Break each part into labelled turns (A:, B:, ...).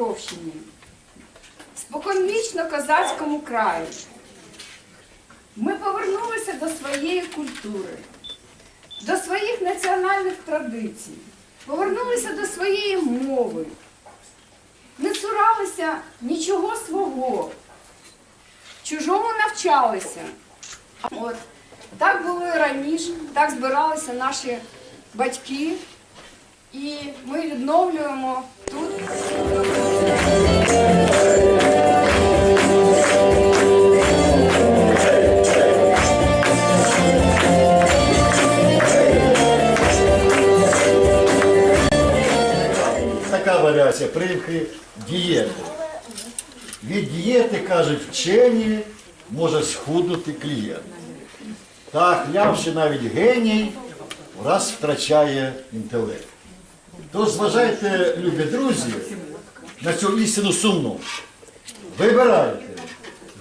A: Дніпропетровщині, споконвічно козацькому краю. Ми повернулися до своєї культури, до своїх національних традицій, повернулися до своєї мови, не цуралися нічого свого, чужому навчалися. От. Так було і раніше, так збиралися наші батьки, і ми відновлюємо
B: Така варіація примхи дієти. Від дієти, кажуть вчені, може схуднути клієнт. Так, глявши навіть геній, раз втрачає інтелект. Тож зважайте, любі друзі, на цю істину сумну. Вибирайте,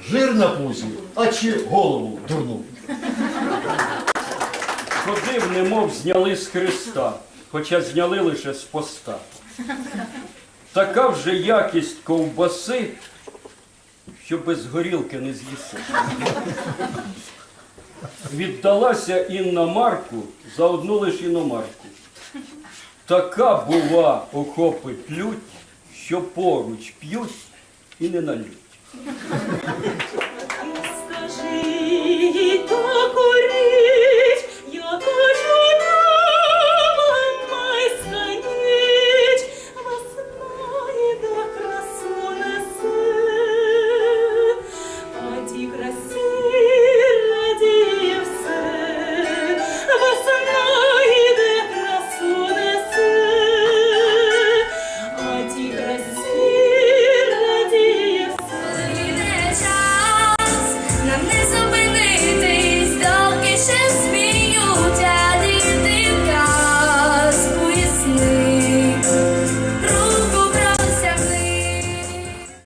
B: жир на пузі, а чи голову дурну.
C: Ходив, немов зняли з Христа, хоча зняли лише з поста. Така вже якість ковбаси, що без горілки не з'їси. Віддалася Інна Марку за одну лиш іномарку. Така бува охопить лють, що поруч п'ють і не налють.